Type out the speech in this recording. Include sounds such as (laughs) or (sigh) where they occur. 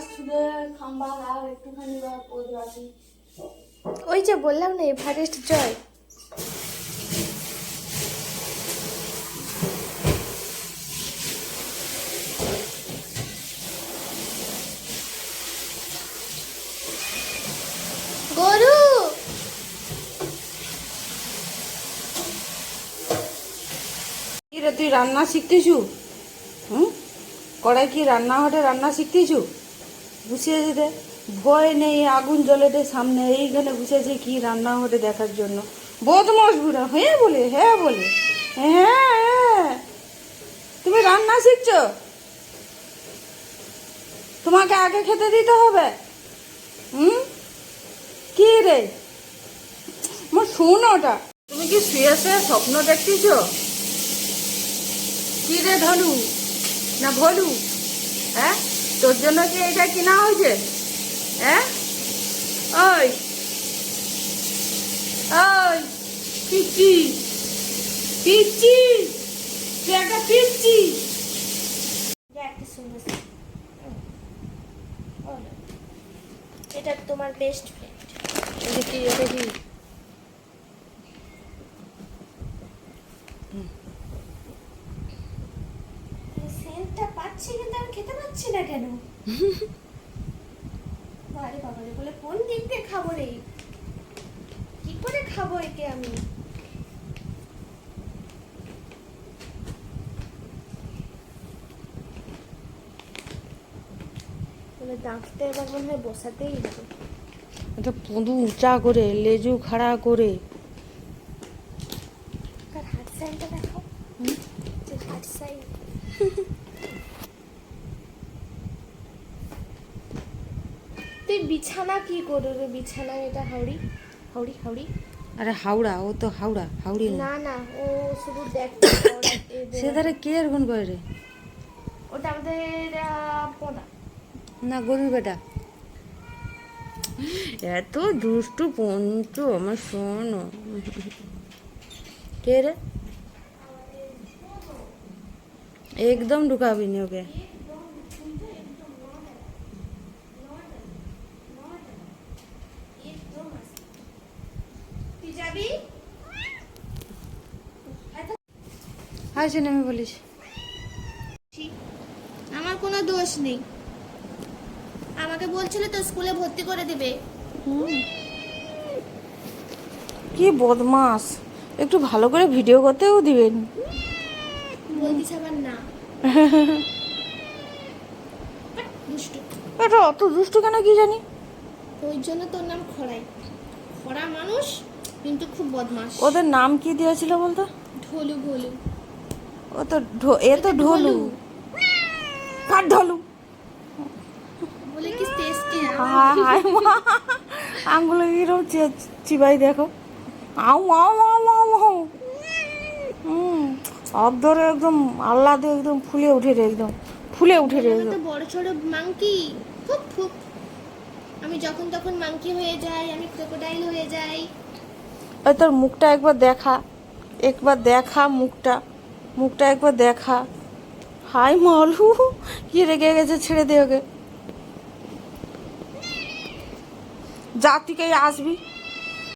গাছ খাম্বা আর একটুখানি বা পড়ে আসি ওই যে বললাম না এভারেস্ট জয়। তুই রান্না শিখতেছু? হুম? কড়াই কি রান্না রান্নাঘরে রান্না শিখতেছু? বসে যেতে ভয় নেই, আগুন জ্বলে দে সামনে। এইখানে বসেছে কি রান্নাঘরে দেখার জন্য? বদমাস বুড়া হ্যাঁ বলে হ্যাঁ বলে। হ্যাঁ তুমি রান্না শিখছো? তোমাকে আগে খেতে দিতে হবে? হুম? কি রে? আমার শোন ওটা। তুমি কি শুয়ে শুয়ে স্বপ্ন দেখতেছো? কি রে ধনু? না ভলু? হ্যাঁ? তোর জন্য কি এটা কিনা হয়েছে? হ্যাঁ? ওই। ওই পিচ্ছি পিচ্ছি তুই একটা একটা এটা তোমার বেস্ট ফ্রেন্ড এটা কি এটা কি? পাচ্ছি কিন্তু আমি খেতে পাচ্ছি না কেন? (laughs) বাড়ি বাবারে বলে কোন দিক দিয়ে খাব রে? কি করে খাব একে আমি? বলে দাঁতটা এবার মনে হয় বসাতেই হবে। এটা পুঁদু উঁচা করে লেজু খাড়া করে। তার হাট সাইনটা দেখো তুই বিছানা কি করবে? বিছানা এটা হাওড়ি হাওড়ি হাওড়ি আরে হাওড়া ও তো হাওড়া হাওড়ি না। না ও শুধু (coughs) দেখ সে ধারে কে এরকম করে রে? ওটা আমাদের পোদা না গরুর বেটা। এত দুষ্টু পঞ্চু আমার শোনো। কে রে? একদম ঢুকাবি নি ওকে তুই যাবি শুনে আমি বলিস। আমার কোনো দোষ নেই। আমাকে বলছিল তো স্কুলে ভর্তি করে দিবে। কি বদমাস। একটু ভালো করে ভিডিও করতেও দিবেন। না। দুষ্টু। এটা অত দুষ্টু কেন কি জানি? ওই জন্য তোর নাম খড়াই। খরা মানুষ কিন্তু খুব বদমাস। ওদের নাম কি দিয়েছিল বলতো? ঢোলু ভোলু ও তো এ তো ঢোলু। কার ঢোলু? বলে কি হায় হায় মা আঙ্গুলে কিরম চিবাই দেখো। আউ আউ আউ আউ আউ হুম অব ধরে একদম আহ্লাদে একদম ফুলে উঠে রে একদম ফুলে উঠে রে তো একদম। বড় ছোট মাংকি ফুক ফুক আমি যখন তখন মাংকি হয়ে যাই আমি ক্রোকোডাইল হয়ে যাই। ওই তোর মুখটা একবার দেখা একবার দেখা মুখটা। মুখটা একবার দেখা। হাই মালু কি রেগে গেছে ছেড়ে দে ওকে। যা তুই আসবি।